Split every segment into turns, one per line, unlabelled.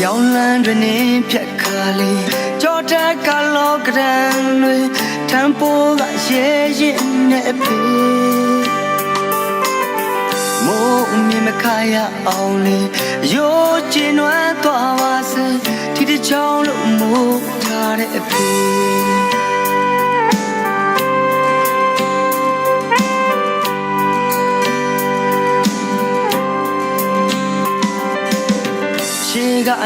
ပြောင်းလန်းတွင်နေဖြတ်ခါလေးကြောတက်ကလောကရန်တွေထံပိုးကရဲရင်နဲ့ဖေမိုးမြင်မခါရအောင်လေရိုးကျင်နွမ်းသွားပါစေဒီတစ်ချောင်းလို့မိုးထားတဲ့အဖေ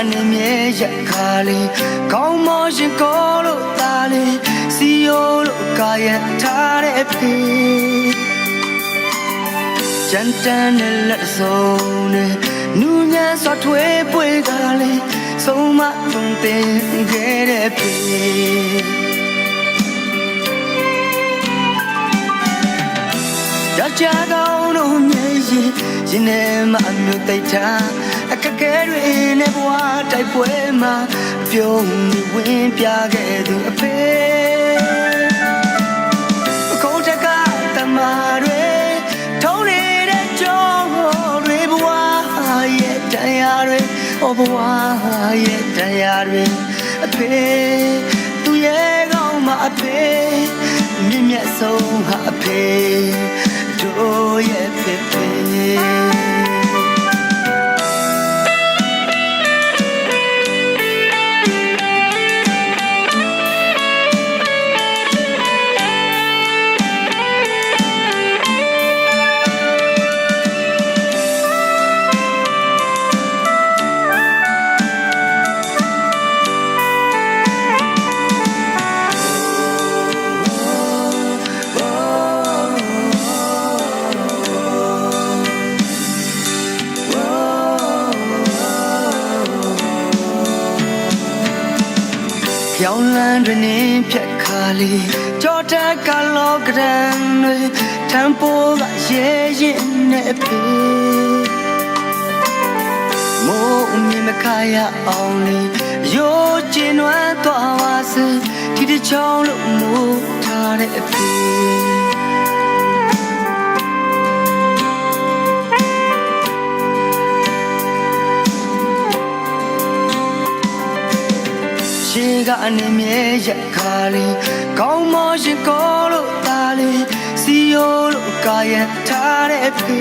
နေမြဲရက်ခါလေးကောင်းမောရှင်ကိုလို့သားလေးစီယိုလို့ကာယထားတဲ့ဖေကြမ်းတမ်းတဲ့လက်စုံနဲ့နူးညံ့စွာထွေးပွေကလေးဆုံးမသွန်သင်ခဲ့တဲ့ဖေရကြကောင်းတို့မျက်ရည်ရင်ထဲမှာအမျိုးသိတာ အခက်ခဲတွေနဲ့ဘဝတိုက်ပွဲမှာပြုံးဝင်ပြခဲ့သူအဖေအခုတကတမတွေထုံးနေတဲ့ကြောတွေဘဝရဲ့တရားတွေဩဘဝရဲ့တရားတွေအဖေသူရဲ့ကောင်းမှာအဖေမြင့်မြတ်ဆုံးဟာအဖေတို့ရဲ့ဖေဖေ ပြောင်းလန်းတွင်နေဖြတ်ခါလေးကြောတက်ကလောကရန်တွေထံပိုးကရဲရင်နဲ့ဖေမိုးမြင်မခါရအောင်လေရိုးကျင်နွမ်းသွားပါစေဒီတစ်ချောင်းလို့မိုးထားတဲ့အဖေ ရှေးကအနေမြဲရက်ခါလေးကောင်းမောရှင်ကိုလို့သားလေးစီယိုလို့ကာယထားတဲ့ဖေ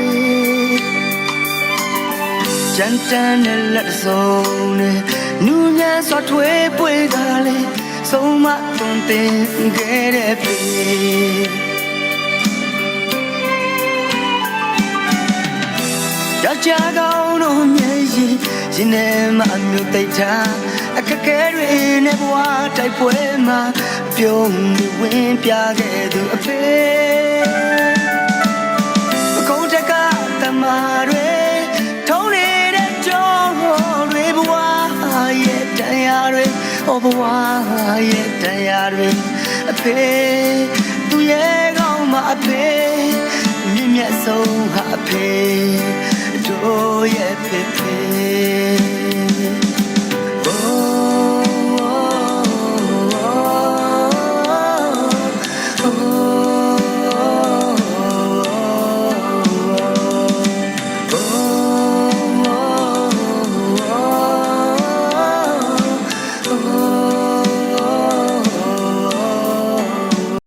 ကြမ်းတမ်းတဲ့လက်စုံနဲ့နူးညံ့စွာထွေးပွေကလေးဆုံးမသွန်သင်ခဲ့တဲ့ဖေယောက်ျားကောင်းတို့မျက်ရည်ရင်ထဲမှာအမျိုးသိတာ အခက်ခဲတွေနဲ့ဘဝတိုက်ပွဲမှာပြုံးပြီးဝင်ပြခဲ့သူအဖေအကုန်တက်ကတမတွေထုံးနေတဲ့ကြောတွေဘဝရဲ့တရားတွေဟောဘဝရဲ့တရားတွေအဖေသူရဲ့ကောင်းမှာအဖေမြင့်မြတ်ဆုံးဟာအဖေတို့ရဲ့ဖေဖေ